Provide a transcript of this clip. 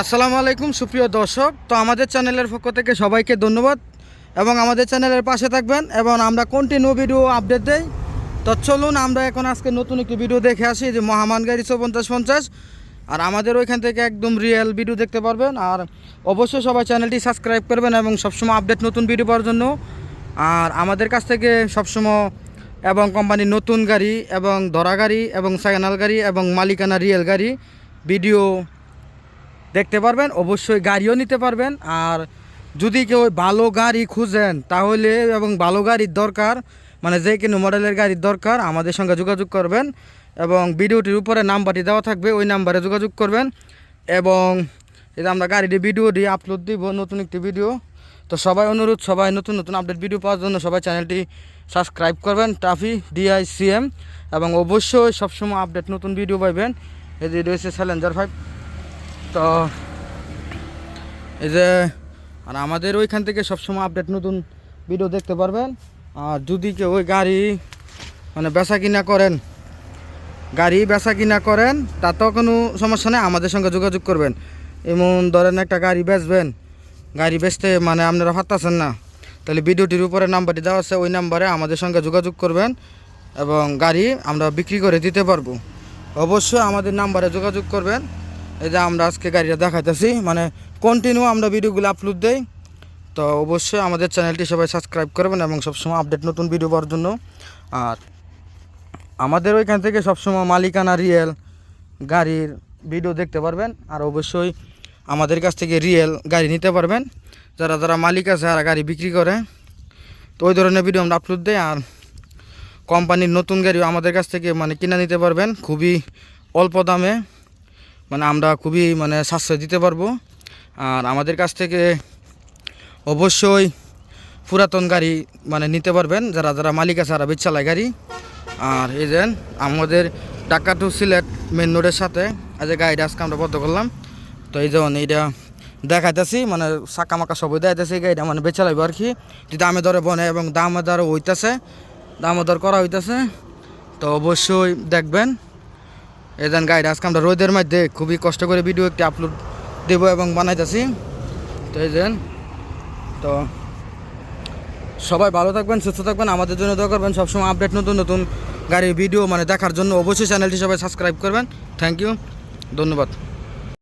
আসসালামু আলাইকুম, সুপ্রিয় দর্শক। তো আমাদের চ্যানেলের পক্ষ থেকে সবাইকে ধন্যবাদ এবং আমাদের চ্যানেলের পাশে থাকবেন এবং আমরা কন্টিনিউ ভিডিও আপডেট দেই। তো চলুন, আমরা এখন আজকে নতুন একটি ভিডিও দেখে আসি, যে মহামান গাড়ি পঞ্চাশ পঞ্চাশ। আর আমাদের ওইখান থেকে একদম রিয়েল ভিডিও দেখতে পারবেন। আর অবশ্যই সবাই চ্যানেলটি সাবস্ক্রাইব করবেন এবং সবসময় আপডেট নতুন ভিডিও পাওয়ার জন্য। আর আমাদের কাছ থেকে সবসময় এবং কোম্পানির নতুন গাড়ি এবং ধরা গাড়ি এবং সাইনাল গাড়ি এবং মালিকানা রিয়েল গাড়ি ভিডিও দেখতে পারবেন, অবশ্যই গাড়িও নিতে পারবেন। আর যদি কেউ ভালো গাড়ি খুঁজেন, তাহলে এবং ভালো গাড়ির দরকার মানে যে কোনো মডেলের গাড়ির দরকার, আমাদের সঙ্গে যোগাযোগ করবেন এবং ভিডিওটির উপরে নাম্বারটি দেওয়া থাকবে, ওই নাম্বারে যোগাযোগ করবেন। এবং যে আমরা গাড়িটি ভিডিওটি আপলোড দিব, নতুন একটি ভিডিও। তো সবাই অনুরোধ, সবাই নতুন নতুন আপডেট ভিডিও পাওয়ার জন্য সবাই চ্যানেলটি সাবস্ক্রাইব করবেন টাফি ডিআইসিএম, এবং অবশ্যই সবসময় আপডেট নতুন ভিডিও পাইবেন। এই রয়েছে স্যালেঞ্জার ফাইভ তো এই যে, আর আমাদের ওইখান থেকে সবসময় আপডেট নতুন ভিডিও দেখতে পারবেন। আর যদি কেউ ওই গাড়ি মানে বেচা কিনা করেন, গাড়ি বেচা কিনা করেন তাতেও কোনো সমস্যা নেই, আমাদের সঙ্গে যোগাযোগ করবেন। এমন ধরেন একটা গাড়ি বেচবেন, গাড়ি বেচতে মানে আপনারা পারতেছেন না। তাহলে ভিডিওটির উপরে নাম্বারটি দেওয়া আছে, ওই নাম্বারে আমাদের সঙ্গে যোগাযোগ করবেন এবং গাড়ি আমরা বিক্রি করে দিতে পারব। অবশ্যই আমাদের নাম্বারে যোগাযোগ করবেন। এই যে আমরা আজকে গাড়িটা দেখাইতেছি মানে কন্টিনিউ আমরা ভিডিওগুলো আপলোড দেই। তো অবশ্যই আমাদের চ্যানেলটি সবাই সাবস্ক্রাইব করবেন এবং সবসময় আপডেট নতুন ভিডিও পাওয়ার জন্য। আর আমাদের ওইখান থেকে সবসময় মালিকানা রিয়েল গাড়ির ভিডিও দেখতে পারবেন, আর অবশ্যই আমাদের কাছ থেকে রিয়েল গাড়ি নিতে পারবেন। যারা যারা মালিক আছে আর গাড়ি বিক্রি করে, তো ওই ধরনের ভিডিও আমরা আপলোড দেই। আর কোম্পানির নতুন গাড়িও আমাদের কাছ থেকে মানে কিনে নিতে পারবেন, খুবই অল্প দামে। মানে আমরা খুবই মানে সাশ্রয় দিতে পারব। আর আমাদের কাছ থেকে অবশ্যই পুরাতন গাড়ি মানে নিতে পারবেন, যারা যারা মালিক আছে, আর চালায় গাড়ি। আর এই যে আমাদের ঢাকা টু সিলেট মেন রোডের সাথে আজ গাড়িটা আজকে আমরা বদ্ধ করলাম। তো এই যেমন এইটা দেখাইতেছি মানে সাকা মাকা সবই দেখাইতেছি গাড়িটা মানে বেচা লাগবে আর কি। দামে দরে বনে এবং দামে দরে হইতেছে, দামে দর করা হইতেছে, তো অবশ্যই দেখবেন। এই গাইড, আজকে আমরা রোদের মধ্যে খুবই কষ্ট করে ভিডিও একটি আপলোড দেবো এবং বানাইতেছি। তো এই দেন তো সবাই ভালো থাকবেন, সুস্থ থাকবেন, আমাদের জন্য দোয়া করবেন। সবসময় আপডেট নতুন নতুন গাড়ির ভিডিও মানে দেখার জন্য অবশ্যই চ্যানেলটি সবাই সাবস্ক্রাইব করবেন। থ্যাংক ইউ ধন্যবাদ।